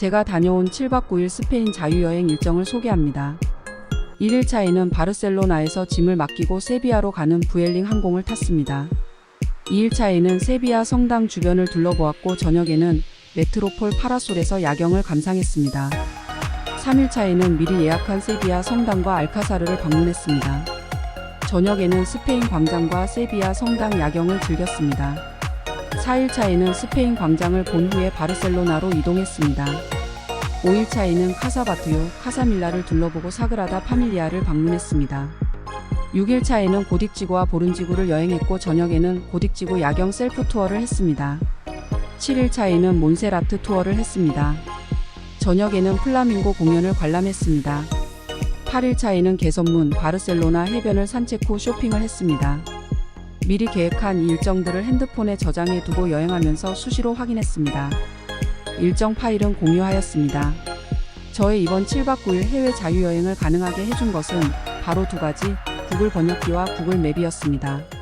제가 다녀온 7박 9일 스페인 자유여행 일정을 소개합니다. 1일차에는 바르셀로나에서 짐을 맡기고 세비야로 가는 부엘링 항공을 탔습니다. 2일차에는 세비야 성당 주변을 둘러보았고 저녁에는 메트로폴 파라솔에서 야경을 감상했습니다. 3일차에는 미리 예약한 세비야 성당과 알카사르를 방문했습니다. 저녁에는 스페인 광장과 세비야 성당 야경을 즐겼습니다. 4일차에는 스페인 광장을 본 후에 바르셀로나로 이동했습니다. 5일차에는 카사바투요, 카사밀라를 둘러보고 사그라다 파밀리아를 방문했습니다. 6일차에는 고딕지구와 보른지구를 여행했고 저녁에는 고딕지구 야경 셀프 투어를 했습니다. 7일차에는 몬세라트 투어를 했습니다. 저녁에는 플라밍고 공연을 관람했습니다. 8일차에는 개선문 바르셀로나 해변을 산책 후 쇼핑을 했습니다. 미리 계획한 이 일정들을 핸드폰에 저장해 두고 여행하면서 수시로 확인했습니다. 일정 파일은 공유하였습니다. 저의 이번 7박 9일 해외 자유여행을 가능하게 해준 것은 바로 두 가지 구글 번역기와 구글 맵이었습니다.